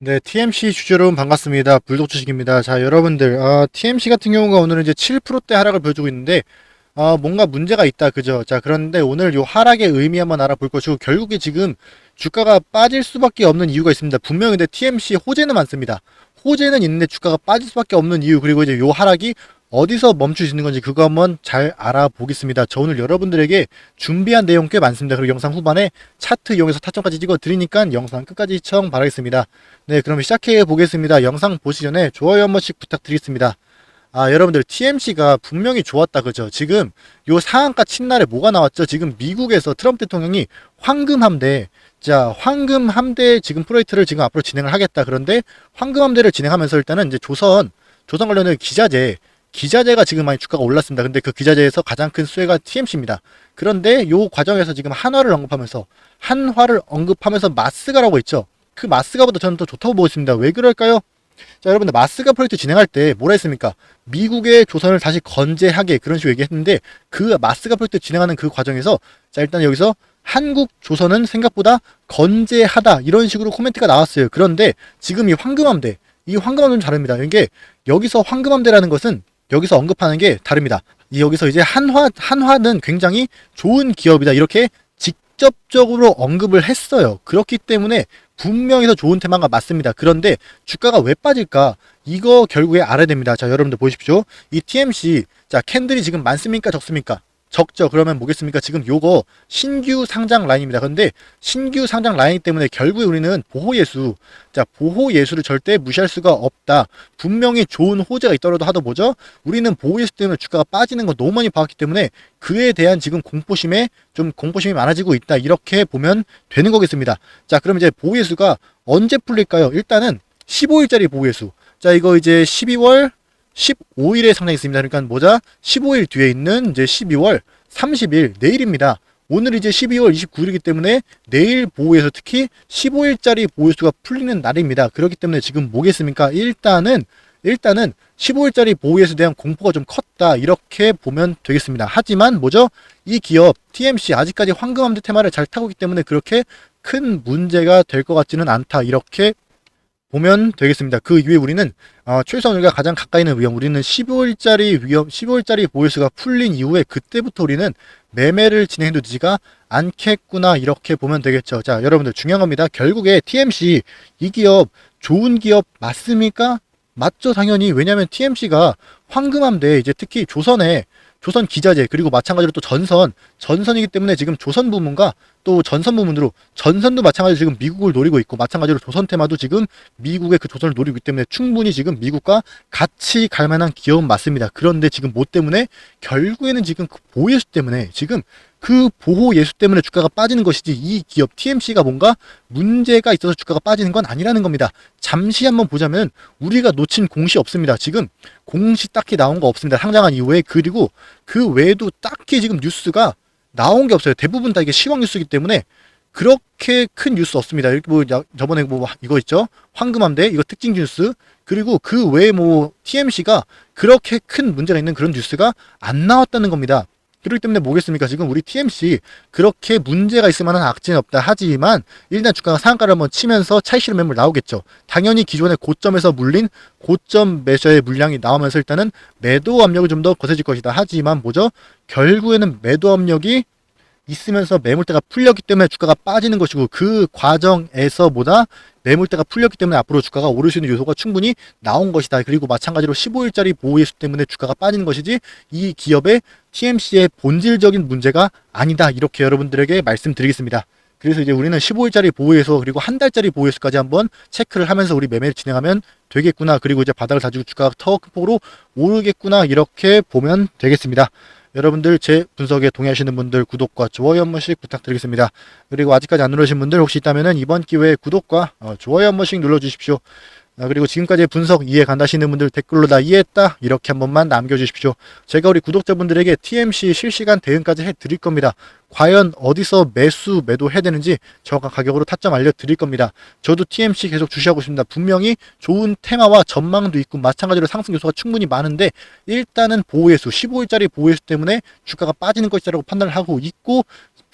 네, TMC 주주 여러분 반갑습니다. 불독 주식입니다. 자, 여러분들, 아, TMC 같은 경우가 오늘은 이제 7%대 하락을 보여주고 있는데, 아, 뭔가 문제가 있다, 그죠? 자, 그런데 오늘 요 하락의 의미 한번 알아볼 것이고, 결국에 지금 주가가 빠질 수밖에 없는 이유가 있습니다. 분명히 TMC 호재는 많습니다. 호재는 있는데 주가가 빠질 수밖에 없는 이유, 그리고 이제 요 하락이 어디서 있는 건지 그거 한번 잘 알아보겠습니다. 저 오늘 여러분들에게 준비한 내용 꽤 많습니다. 그리고 영상 후반에 차트 이용해서 타점까지 찍어 드리니까 영상 끝까지 시청 바라겠습니다. 네, 그럼 시작해 보겠습니다. 영상 보시기 전에 좋아요 한 번씩 부탁드리겠습니다. 아, 여러분들 TMC가 분명히 좋았다 그죠? 지금 요 상한가 친날에 뭐가 나왔죠? 지금 미국에서 트럼프 대통령이 황금 함대 자, 황금 함대 지금 프로젝트를 지금 앞으로 진행을 하겠다. 그런데 황금 함대를 진행하면서 일단은 이제 조선 조선 관련된 기자재 기자재가 지금 많이 주가가 올랐습니다. 근데 그 기자재에서 가장 큰 수혜가 TMC입니다. 그런데 요 과정에서 지금 한화를 언급하면서 한화를 언급하면서 마스가라고 있죠. 그 마스가보다 저는 더 좋다고 보고 있습니다. 왜 그럴까요? 자, 여러분들 마스가 프로젝트 진행할 때 뭐라 했습니까? 미국의 조선을 다시 건재하게 그런 식으로 얘기했는데 그 마스가 프로젝트 진행하는 그 과정에서 자, 일단 여기서 한국 조선은 생각보다 건재하다 이런 식으로 코멘트가 나왔어요. 그런데 지금 이 황금함대 이 황금함대는 다릅니다. 이게 여기서 황금함대라는 것은 여기서 언급하는 게 다릅니다. 이 여기서 이제 한화 한화는 굉장히 좋은 기업이다 이렇게 직접적으로 언급을 했어요. 그렇기 때문에 분명히 더 좋은 테마가 맞습니다. 그런데 주가가 왜 빠질까? 이거 결국에 알아야 됩니다. 자, 여러분들 보십시오. 이 TMC, 자, 캔들이 지금 많습니까? 적습니까? 적죠. 그러면 뭐겠습니까? 지금 요거 신규 상장 라인입니다. 그런데 신규 상장 라인 때문에 결국에 우리는 보호 예수, 자, 보호 예수를 절대 무시할 수가 없다. 분명히 좋은 호재가 있더라도 하도 뭐죠? 우리는 보호 예수 때문에 주가가 빠지는 거 너무 많이 봐왔기 때문에 그에 대한 지금 공포심에 좀 공포심이 많아지고 있다. 이렇게 보면 되는 거겠습니다. 자, 그럼 이제 보호 예수가 언제 풀릴까요? 일단은 15일짜리 보호 예수. 자, 이거 이제 12월 15일에 상장했습니다. 그러니까 뭐자 15일 뒤에 있는 이제 12월 30일 내일입니다. 오늘 이제 12월 29일이기 때문에 내일 보호에서 특히 15일짜리 보호수가 풀리는 날입니다. 그렇기 때문에 지금 뭐겠습니까? 일단은 일단은 15일짜리 보호에서 대한 공포가 좀 컸다 이렇게 보면 되겠습니다. 하지만 뭐죠? 이 기업 TMC 아직까지 황금함대 테마를 잘 타고 있기 때문에 그렇게 큰 문제가 될 것 같지는 않다 이렇게 보면 되겠습니다. 그 이후에 우리는 어, 최소한 우리가 가장 가까이 있는 위험, 우리는 15일짜리 위험, 15일짜리 보유수가 풀린 이후에 그때부터 우리는 매매를 진행해도 되지가 않겠구나 이렇게 보면 되겠죠. 자, 여러분들 중요한 겁니다. 결국에 TMC 이 기업 좋은 기업 맞습니까? 맞죠, 당연히. 왜냐하면 TMC가 황금함대 이제 특히 조선에 조선 기자재 그리고 마찬가지로 또 전선 전선이기 때문에 지금 조선 부문과 또 전선 부문으로 전선도 마찬가지로 지금 미국을 노리고 있고 마찬가지로 조선 테마도 지금 미국의 그 조선을 노리고 있기 때문에 충분히 지금 미국과 같이 갈 만한 기업은 맞습니다. 그런데 지금 뭐 때문에 결국에는 지금 그 보호 예수 때문에 지금 그 보호 예수 때문에 주가가 빠지는 것이지 이 기업 TMC가 뭔가 문제가 있어서 주가가 빠지는 건 아니라는 겁니다. 잠시 한번 보자면 우리가 놓친 공시 없습니다. 지금 공시 딱히 나온 거 없습니다. 상장한 이후에 그리고 그 외에도 딱히 지금 뉴스가 나온 게 없어요. 대부분 다 이게 시황 뉴스이기 때문에 그렇게 큰 뉴스 없습니다. 뭐 야- 저번에 뭐 이거 있죠? 황금함대 이거 특징 뉴스 그리고 그 외에 뭐 TMC가 그렇게 큰 문제가 있는 그런 뉴스가 안 나왔다는 겁니다. 그렇기 때문에 뭐겠습니까? 지금 우리 TMC 그렇게 문제가 있을 만한 악재는 없다 하지만 일단 주가가 상한가를 한번 치면서 차익 실현 매물 나오겠죠. 당연히 기존의 고점에서 물린 고점 매수의 물량이 나오면서 일단은 매도 압력이 좀 더 거세질 것이다. 하지만 뭐죠? 결국에는 매도 압력이 있으면서 매물대가 풀렸기 때문에 주가가 빠지는 것이고 그 과정에서보다 매물대가 풀렸기 때문에 앞으로 주가가 오를 수 있는 요소가 충분히 나온 것이다. 그리고 마찬가지로 15일짜리 보호예수 때문에 주가가 빠지는 것이지 이 기업의 TMC의 본질적인 문제가 아니다. 이렇게 여러분들에게 말씀드리겠습니다. 그래서 이제 우리는 15일짜리 보호예수 그리고 한 달짜리 보호예수까지 한번 체크를 하면서 우리 매매를 진행하면 되겠구나. 그리고 이제 바닥을 다지고 주가가 더큰 폭으로 오르겠구나. 이렇게 보면 되겠습니다. 여러분들 제 분석에 동의하시는 분들 구독과 좋아요 한 번씩 부탁드리겠습니다. 그리고 아직까지 안 누르신 분들 혹시 있다면 이번 기회에 구독과 어, 좋아요 한 번씩 눌러주십시오. 아, 그리고 지금까지의 분석 이해 간다시는 분들 댓글로 다 이해했다 이렇게 한 번만 남겨주십시오. 제가 우리 구독자분들에게 TMC 실시간 대응까지 해드릴 겁니다. 과연 어디서 매수 매도 해야 되는지 정확한 가격으로 타점 알려드릴 겁니다. 저도 TMC 계속 주시하고 있습니다. 분명히 좋은 테마와 전망도 있고 마찬가지로 상승 요소가 충분히 많은데 일단은 보호예수 15일짜리 보호예수 때문에 주가가 빠지는 것이라고 판단을 하고 있고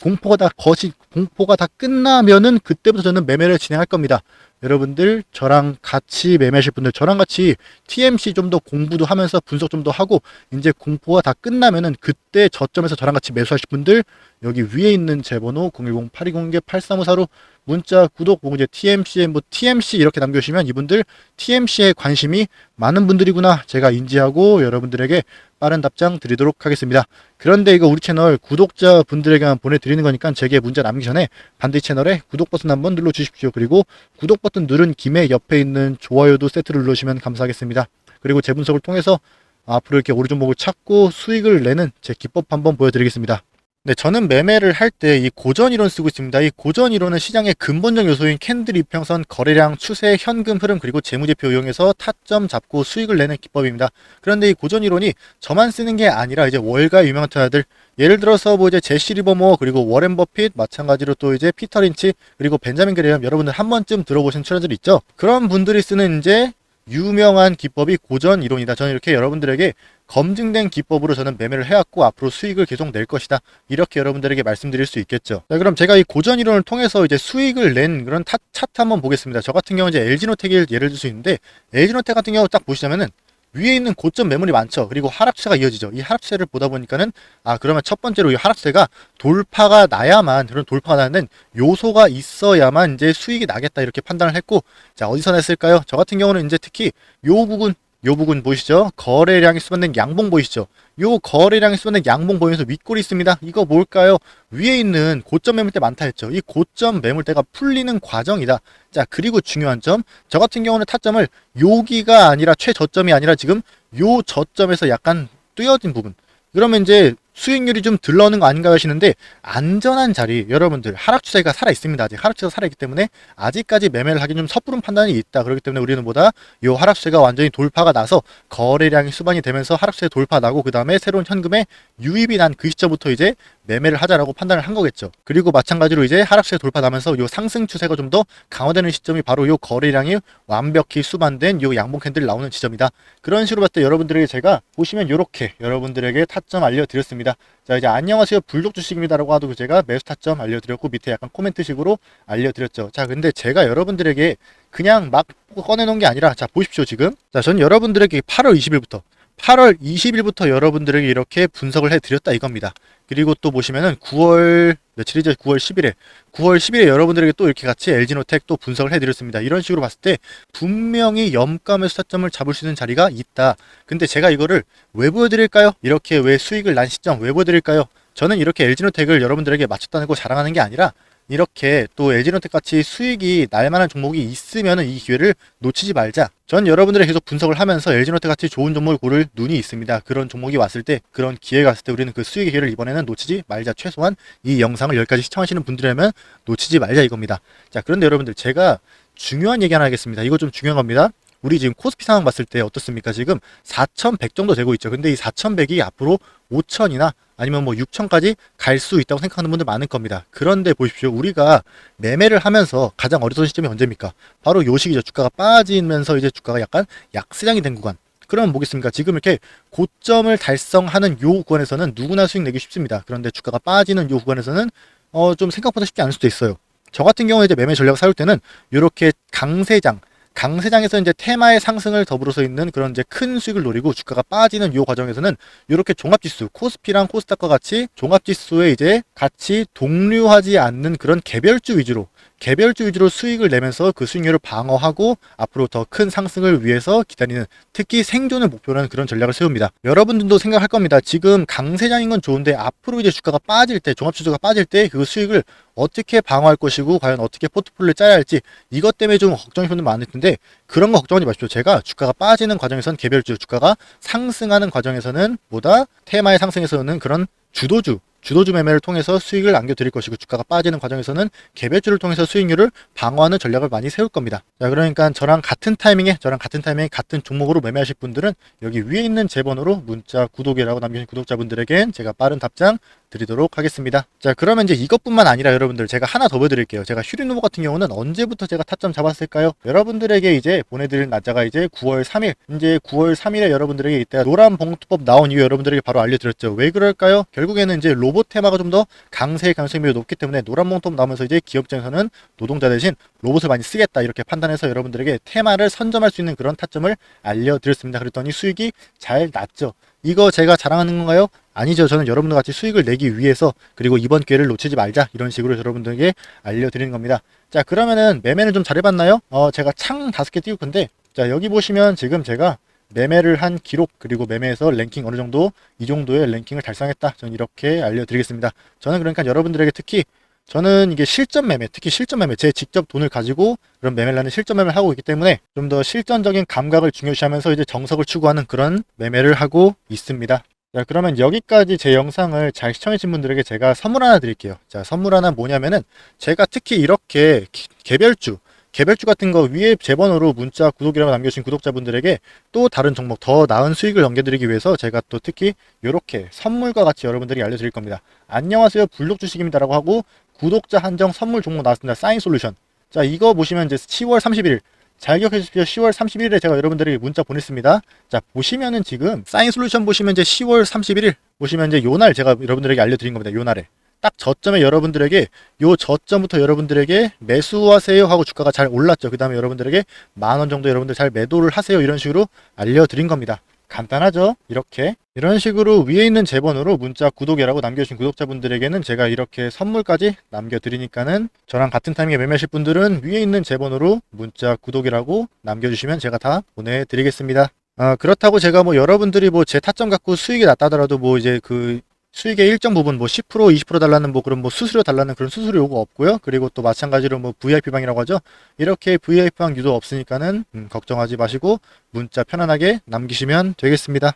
공포가 다 거시 공포가 다 끝나면은 그때부터 저는 매매를 진행할 겁니다. 여러분들 저랑 같이 매매하실 분들 저랑 같이 TMC 좀 더 공부도 하면서 분석 좀 더 하고 이제 공포가 다 끝나면은 그때 저점에서 저랑 같이 매수하실 분들 여기 위에 있는 제 번호 010-8201-8354로 문자 구독 혹은 이제 TMC에 뭐 TMC 이렇게 남겨주시면 이분들 TMC에 관심이 많은 분들이구나 제가 인지하고 여러분들에게 빠른 답장 드리도록 하겠습니다. 그런데 이거 우리 채널 구독자 분들에게만 보내드리는 거니까 제게 문자 남기 전에 반드시 채널에 구독 버튼 한번 눌러 주십시오. 그리고 구독 버튼 누른 김에 옆에 있는 좋아요도 세트를 눌러주시면 감사하겠습니다. 그리고 재 분석을 통해서 앞으로 이렇게 오리 종목을 찾고 수익을 내는 제 기법 한번 보여드리겠습니다. 네, 저는 매매를 할 때 이 고전 이론 쓰고 있습니다. 이 고전 이론은 시장의 근본적 요소인 캔들 이평선, 거래량, 추세, 현금 흐름 그리고 재무제표 이용해서 타점 잡고 수익을 내는 기법입니다. 그런데 이 고전 이론이 저만 쓰는 게 아니라 이제 월가 유명한 투자들 예를 들어서 뭐 이제 제시 리버모 그리고 워렌 버핏 마찬가지로 또 이제 피터 린치 그리고 벤자민 그레엄 여러분들 한 번쯤 들어보신 출연들 있죠? 그런 분들이 쓰는 이제 유명한 기법이 고전 이론이다. 저는 이렇게 여러분들에게 검증된 기법으로 저는 매매를 해왔고 앞으로 수익을 계속 낼 것이다. 이렇게 여러분들에게 말씀드릴 수 있겠죠. 자, 그럼 제가 이 고전 이론을 통해서 이제 수익을 낸 그런 타, 차트 한번 보겠습니다. 저 같은 경우 이제 LG노텍을 예를 들 수 있는데 LG노텍 같은 경우 딱 보시자면은 위에 있는 고점 매물이 많죠. 그리고 하락세가 이어지죠. 이 하락세를 보다 보니까는 아 그러면 첫 번째로 이 하락세가 돌파가 나야만 그런 돌파가 나는 요소가 있어야만 이제 수익이 나겠다 이렇게 판단을 했고 자 어디서 냈을까요? 저 같은 경우는 이제 특히 요 부분 요 부분 보이시죠? 거래량이 수반된 양봉 보이시죠? 요 거래량이 수반된 양봉 보이면서 윗골이 있습니다. 이거 뭘까요? 위에 있는 고점 매물대 많다 했죠. 이 고점 매물대가 풀리는 과정이다. 자, 그리고 중요한 점. 저 같은 경우는 타점을 여기가 아니라 최저점이 아니라 지금 요 저점에서 약간 뛰어진 부분. 그러면 이제 수익률이 좀 들러오는 거 아닌가 하시는데 안전한 자리 여러분들 하락 추세가 살아 있습니다. 아직 하락 추세가 살아 있기 때문에 아직까지 매매를 하기 좀 섣부른 판단이 있다. 그렇기 때문에 우리는 보다 이 하락 추세가 완전히 돌파가 나서 거래량이 수반이 되면서 하락 추세 돌파 나고 그 다음에 새로운 현금에 유입이 난 그 시점부터 이제 매매를 하자라고 판단을 한 거겠죠. 그리고 마찬가지로 이제 하락 추세 돌파 나면서 이 상승 추세가 좀 더 강화되는 시점이 바로 이 거래량이 완벽히 수반된 이 양봉 캔들 나오는 지점이다. 그런 식으로 봤을 때 여러분들에게 제가 보시면 이렇게 여러분들에게 타점 알려드렸습니다. 자 이제 안녕하세요 불독 주식입니다라고 하도 제가 매수 타점 알려드렸고 밑에 약간 코멘트식으로 알려드렸죠. 자 근데 제가 여러분들에게 그냥 막 꺼내놓은 게 아니라 자 보십시오 지금 자전 여러분들에게 8월 20일부터 8월 20일부터 여러분들에게 이렇게 분석을 해드렸다 이겁니다. 그리고 또 보시면은 9월 며칠이죠? 9월 10일에 9월 10일에 여러분들에게 또 이렇게 같이 LG노텍 또 분석을 해드렸습니다. 이런 식으로 봤을 때 분명히 염감에서 타점을 잡을 수 있는 자리가 있다. 근데 제가 이거를 왜 보여드릴까요? 이렇게 왜 수익을 난 시점 왜 보여드릴까요? 저는 이렇게 LG노텍을 여러분들에게 맞췄다는 자랑하는 게 아니라 이렇게 또 LG노텍 같이 수익이 날 만한 종목이 있으면 이 기회를 놓치지 말자. 전 여러분들이 계속 분석을 하면서 LG노텍 같이 좋은 종목을 고를 눈이 있습니다. 그런 종목이 왔을 때, 그런 기회가 왔을 때 우리는 그 수익의 기회를 이번에는 놓치지 말자. 최소한 이 영상을 여기까지 시청하시는 분들이라면 놓치지 말자 이겁니다. 자, 그런데 여러분들 제가 중요한 얘기 하나 하겠습니다. 이거 좀 중요한 겁니다. 우리 지금 코스피 상황 봤을 때 어떻습니까? 지금 4,100 정도 되고 있죠. 근데 이 4,100이 앞으로 5,000이나 아니면 뭐 6,000까지 갈 수 있다고 생각하는 분들 많을 겁니다. 그런데 보십시오. 우리가 매매를 하면서 가장 어려운 시점이 언제입니까? 바로 요 시기죠. 주가가 빠지면서 이제 주가가 약간 약세장이 된 구간. 그러면 뭐겠습니까? 지금 이렇게 고점을 달성하는 요 구간에서는 누구나 수익 내기 쉽습니다. 그런데 주가가 빠지는 요 구간에서는 어, 좀 생각보다 쉽지 않을 수도 있어요. 저 같은 경우에 이제 매매 전략을 세울 때는 이렇게 강세장, 강세장에서 이제 테마의 상승을 더불어서 있는 그런 이제 큰 수익을 노리고 주가가 빠지는 이 과정에서는 이렇게 종합지수 코스피랑 코스닥과 같이 종합지수에 이제 같이 동류하지 않는 그런 개별주 위주로 개별주 위주로 수익을 내면서 그 수익률을 방어하고 앞으로 더 큰 상승을 위해서 기다리는 특히 생존을 목표로 하는 그런 전략을 세웁니다. 여러분들도 생각할 겁니다. 지금 강세장인 건 좋은데 앞으로 이제 주가가 빠질 때 종합지수가 빠질 때 그 수익을 어떻게 방어할 것이고 과연 어떻게 포트폴리오를 짜야 할지 이것 때문에 좀 걱정이 분들 많을 텐데 그런 거 걱정하지 마십시오. 제가 주가가 빠지는 과정에서는 개별주, 주가가 상승하는 과정에서는 보다 테마의 상승에서는 그런 주도주 주도주 매매를 통해서 수익을 남겨드릴 것이고 주가가 빠지는 과정에서는 개별주를 통해서 수익률을 방어하는 전략을 많이 세울 겁니다. 자 그러니까 저랑 같은 타이밍에 저랑 같은 타이밍에 같은 종목으로 매매하실 분들은 여기 위에 있는 제 번호로 문자 구독이라고 남겨주신 구독자분들에겐 제가 빠른 답장 드리도록 하겠습니다. 자 그러면 이제 이것뿐만 아니라 여러분들 제가 하나 더 보여드릴게요. 제가 휴리노모 같은 경우는 언제부터 제가 타점 잡았을까요? 여러분들에게 이제 보내드릴 날짜가 이제 9월 3일 이제 9월 3일에 여러분들에게 이때 노란 봉투법 나온 이후 여러분들에게 바로 알려드렸죠. 왜 그럴까요? 결국에는 이제 로봇 테마가 좀 더 강세일 가능성이 높기 때문에 노란 몽통 나오면서 이제 기업 입장에서는 노동자 대신 로봇을 많이 쓰겠다 이렇게 판단해서 여러분들에게 테마를 선점할 수 있는 그런 타점을 알려드렸습니다. 그랬더니 수익이 잘 났죠. 이거 제가 자랑하는 건가요? 아니죠. 저는 여러분들 같이 수익을 내기 위해서 그리고 이번 기회를 놓치지 말자 이런 식으로 여러분들에게 알려드리는 겁니다. 자 그러면은 매매는 좀 잘해봤나요? 어 제가 창 다섯 개 띄울 건데 자 여기 보시면 지금 제가 매매를 한 기록 그리고 매매에서 랭킹 어느 정도 이 정도의 랭킹을 달성했다. 저는 이렇게 알려드리겠습니다. 저는 그러니까 여러분들에게 특히 저는 이게 실전 매매, 특히 실전 매매, 제 직접 돈을 가지고 그런 매매를 하는 실전 매매를 하고 있기 때문에 좀 더 실전적인 감각을 중요시하면서 이제 정석을 추구하는 그런 매매를 하고 있습니다. 자, 그러면 여기까지 제 영상을 잘 시청해주신 분들에게 제가 선물 하나 드릴게요. 자, 선물 하나 뭐냐면은 제가 특히 이렇게 기- 개별주, 개별주 같은 거 위에 제 번호로 문자 구독이라고 남겨주신 구독자분들에게 또 다른 종목 더 나은 수익을 넘겨드리기 위해서 제가 또 특히 이렇게 선물과 같이 여러분들이 알려드릴 겁니다. 안녕하세요 블록 주식입니다라고 하고 구독자 한정 선물 종목 나왔습니다. 사인 솔루션. 자 이거 보시면 이제 10월 31일 잘 기억해 주십시오. 10월 31일에 제가 여러분들에게 문자 보냈습니다. 자 보시면은 지금 사인 솔루션 보시면 이제 10월 31일 보시면 이제 요 날 제가 여러분들에게 알려드린 겁니다. 요 날에 딱 저점에 여러분들에게 요 저점부터 여러분들에게 매수하세요 하고 주가가 잘 올랐죠. 그 다음에 여러분들에게 만 원 정도 여러분들 잘 매도를 하세요 이런 식으로 알려드린 겁니다. 간단하죠? 이렇게 이런 식으로 위에 있는 제 번호로 문자 구독이라고 남겨주신 구독자분들에게는 제가 이렇게 선물까지 남겨드리니까는 저랑 같은 타이밍에 매매하실 분들은 위에 있는 제 번호로 문자 구독이라고 남겨주시면 제가 다 보내드리겠습니다. 아, 그렇다고 제가 뭐 여러분들이 뭐 제 타점 갖고 수익이 났다더라도 뭐 이제 그 수익의 일정 부분 뭐 10% 20% 달라는 뭐 그런 뭐 수수료 달라는 그런 수수료 요구 없고요. 그리고 또 마찬가지로 뭐 VIP 방이라고 하죠. 이렇게 VIP 방 유도 없으니까는 음, 걱정하지 마시고 문자 편안하게 남기시면 되겠습니다.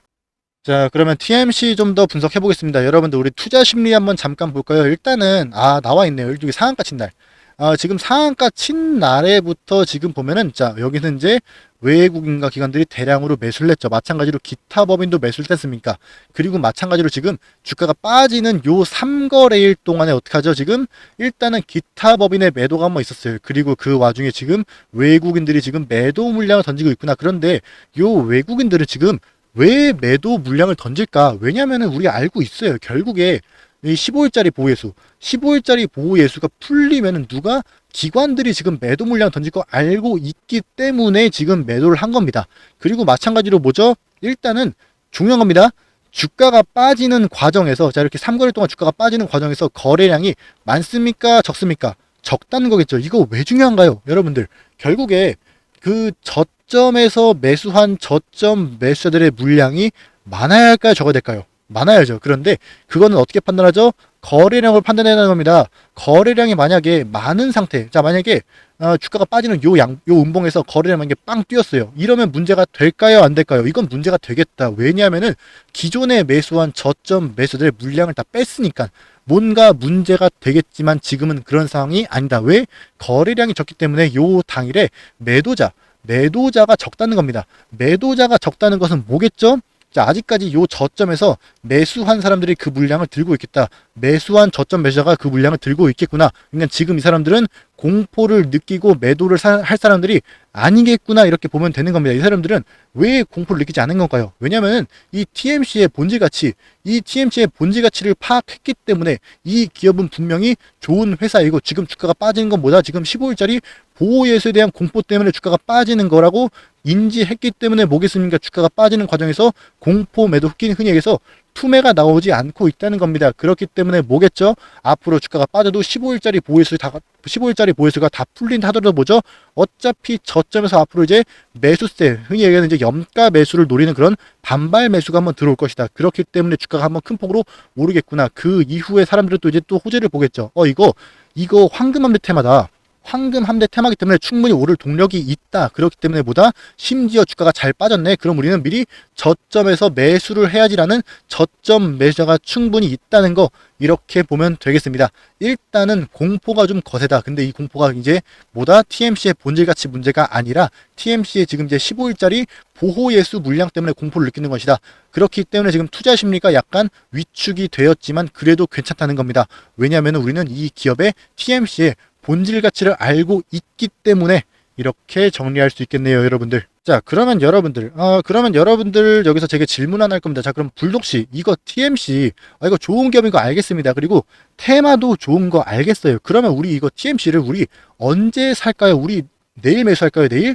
자, 그러면 TMC 좀 더 분석해 보겠습니다. 여러분들 우리 투자 심리 한번 잠깐 볼까요? 일단은 아 나와 있네요. 여기 상한가 친 날. 아, 지금 상한가 친 날에부터 지금 보면은 자 여기는 이제 외국인과 기관들이 대량으로 매수를 했죠. 마찬가지로 기타 법인도 매수를 했습니까? 그리고 마찬가지로 지금 주가가 빠지는 요 3거래일 동안에 어떻게 하죠? 지금 일단은 기타 법인의 매도가 한번 있었어요. 그리고 그 와중에 지금 외국인들이 지금 매도 물량을 던지고 있구나. 그런데 요 외국인들은 지금 왜 매도 물량을 던질까? 왜냐면은 우리가 알고 있어요. 결국에 이 15일짜리 보호예수, 15일짜리 보호예수가 풀리면은 누가 기관들이 지금 매도 물량 던질 거 알고 있기 때문에 지금 매도를 한 겁니다. 그리고 마찬가지로 뭐죠? 일단은 중요한 겁니다. 주가가 빠지는 과정에서 자 이렇게 3거래 동안 주가가 빠지는 과정에서 거래량이 많습니까? 적습니까? 적다는 거겠죠. 이거 왜 중요한가요? 여러분들 결국에 그 저점에서 매수한 저점 매수자들의 물량이 많아야 할까요? 적어야 될까요? 많아야죠. 그런데 그거는 어떻게 판단하죠? 거래량을 판단해야 겁니다. 거래량이 만약에 많은 상태, 자 만약에 어, 주가가 빠지는 요 양, 요 음봉에서 거래량 만약에 빵 뛰었어요. 이러면 문제가 될까요? 안 될까요? 이건 문제가 되겠다. 왜냐하면은 기존에 매수한 저점 매수들의 물량을 다 뺐으니까 뭔가 문제가 되겠지만 지금은 그런 상황이 아니다. 왜? 거래량이 적기 때문에 요 당일에 매도자, 매도자가 적다는 겁니다. 매도자가 적다는 것은 뭐겠죠? 자, 아직까지 요 저점에서 매수한 사람들이 그 물량을 들고 있겠다. 매수한 저점 매수자가 그 물량을 들고 있겠구나. 그러니까 지금 이 사람들은 공포를 느끼고 매도를 사- 할 사람들이 아니겠구나 이렇게 보면 되는 겁니다. 이 사람들은 왜 공포를 느끼지 않은 건가요? 왜냐하면 이 TMC의 본질 가치, 이 TMC의 본질 가치를 파악했기 때문에 이 기업은 분명히 좋은 회사이고 지금 주가가 빠지는 것보다 지금 15일짜리 보호 예수에 대한 공포 때문에 주가가 빠지는 거라고 인지했기 때문에 뭐겠습니까? 주가가 빠지는 과정에서 공포 매도 흑인 흔히 얘기해서 투매가 나오지 않고 있다는 겁니다. 그렇기 때문에 뭐겠죠? 앞으로 주가가 빠져도 15일짜리 보호예수 다 15일짜리 보호예수가 다 풀린다 하더라도 뭐죠? 어차피 저점에서 앞으로 이제 매수세, 흔히 얘기하는 이제 염가 매수를 노리는 그런 반발 매수가 한번 들어올 것이다. 그렇기 때문에 주가가 한번 큰 폭으로 오르겠구나. 그 이후에 사람들은 또 이제 또 호재를 보겠죠. 어 이거 이거 황금 함대 테마다. 황금 함대 테마기 때문에 충분히 오를 동력이 있다. 그렇기 때문에 보다 심지어 주가가 잘 빠졌네. 그럼 우리는 미리 저점에서 매수를 해야지라는 저점 매수자가 충분히 있다는 거 이렇게 보면 되겠습니다. 일단은 공포가 좀 거세다. 근데 이 공포가 이제 뭐다 TMC의 본질 가치 문제가 아니라 TMC의 지금 이제 15일짜리 보호 예수 물량 때문에 공포를 느끼는 것이다. 그렇기 때문에 지금 투자 심리가 약간 위축이 되었지만 그래도 괜찮다는 겁니다. 왜냐하면 우리는 이 기업의 TMC의 본질 가치를 알고 있기 때문에 이렇게 정리할 수 있겠네요, 여러분들. 자, 그러면 여러분들, 아, 그러면 여러분들 여기서 제게 질문 하나 할 겁니다. 자, 그럼 불독씨, 이거 TMC, 아, 이거 좋은 기업인 거 알겠습니다. 그리고 테마도 좋은 거 알겠어요. 그러면 우리 이거 TMC를 우리 언제 살까요? 우리 내일 매수할까요? 내일?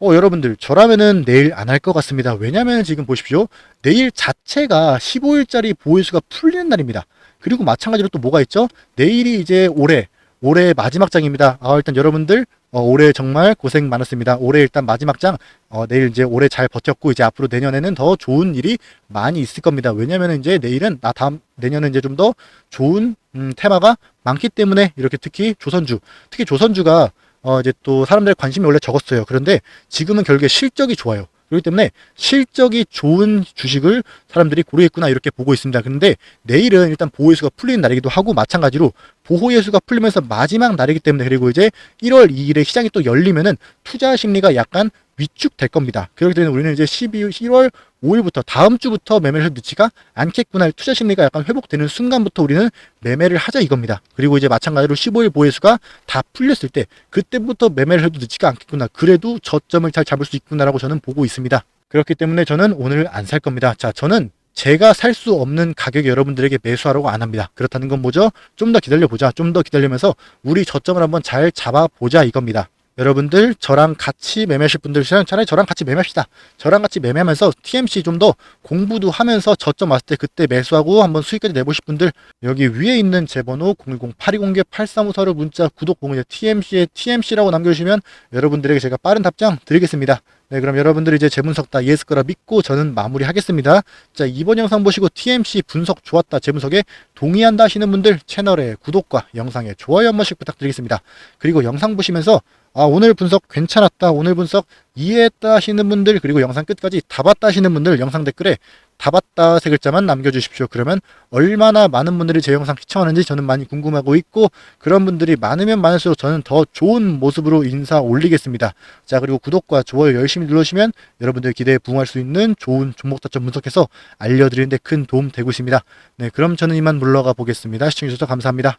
어, 여러분들, 저라면은 내일 안 할 것 같습니다. 왜냐면 지금 보십시오. 내일 자체가 15일짜리 보유수가 풀리는 날입니다. 그리고 마찬가지로 또 뭐가 있죠? 내일이 이제 올해, 올해 마지막 장입니다. 아, 일단 여러분들, 어, 올해 정말 고생 많았습니다. 올해 일단 마지막 장, 어, 내일 이제 올해 잘 버텼고, 이제 앞으로 내년에는 더 좋은 일이 많이 있을 겁니다. 왜냐면 이제 내일은, 나 다음, 내년은 이제 좀 더 좋은, 음, 테마가 많기 때문에 이렇게 특히 조선주, 특히 조선주가 어, 이제 또 사람들의 관심이 원래 적었어요. 그런데 지금은 결국에 실적이 좋아요. 그렇기 때문에 실적이 좋은 주식을 사람들이 고르겠구나 이렇게 보고 있습니다. 근데 내일은 일단 보호예수가 풀리는 날이기도 하고 마찬가지로 보호예수가 풀리면서 마지막 날이기 때문에 그리고 이제 1월 2일에 시장이 또 열리면은 투자 심리가 약간 위축될 겁니다. 그렇기 때문에 우리는 이제 12월, 1월 5일부터 다음 주부터 매매를 늦지가 않겠구나. 투자 심리가 약간 회복되는 순간부터 우리는 매매를 하자 이겁니다. 그리고 이제 마찬가지로 15일 보혜수가 다 풀렸을 때 그때부터 매매를 해도 늦지가 않겠구나. 그래도 저점을 잘 잡을 수 있구나라고 저는 보고 있습니다. 그렇기 때문에 저는 오늘 안 살 겁니다. 자, 저는 제가 살 수 없는 가격에 여러분들에게 매수하라고 안 합니다. 그렇다는 건 뭐죠? 좀 더 기다려보자. 좀 더 기다리면서 우리 저점을 한번 잘 잡아보자 이겁니다. 여러분들 저랑 같이 매매하실 분들 차라리 저랑 같이 매매합시다. 저랑 같이 매매하면서 TMC 좀 더 공부도 하면서 저점 왔을 때 그때 매수하고 한번 수익까지 내보실 분들 여기 위에 있는 제 번호 010-8209-8354를 문자 구독 공유 TMC에 TMC라고 남겨주시면 여러분들에게 제가 빠른 답장 드리겠습니다. 네, 그럼 여러분들 이제 제 분석 다 이해했을 거라 믿고 저는 마무리하겠습니다. 자, 이번 영상 보시고 TMC 분석 좋았다, 제 분석에 동의한다 하시는 분들 채널에 구독과 영상에 좋아요 한 번씩 부탁드리겠습니다. 그리고 영상 보시면서 아, 오늘 분석 괜찮았다, 오늘 분석 이해했다 하시는 분들, 그리고 영상 끝까지 다 봤다 하시는 분들 영상 댓글에 다 봤다 세 글자만 남겨주십시오. 그러면 얼마나 많은 분들이 제 영상 시청하는지 저는 많이 궁금하고 있고 그런 분들이 많으면 많을수록 저는 더 좋은 모습으로 인사 올리겠습니다. 자 그리고 구독과 좋아요 열심히 눌러주시면 여러분들 기대에 부응할 수 있는 좋은 종목 타점 분석해서 알려드리는데 큰 도움 되고 있습니다. 네 그럼 저는 이만 물러가 보겠습니다. 시청해주셔서 감사합니다.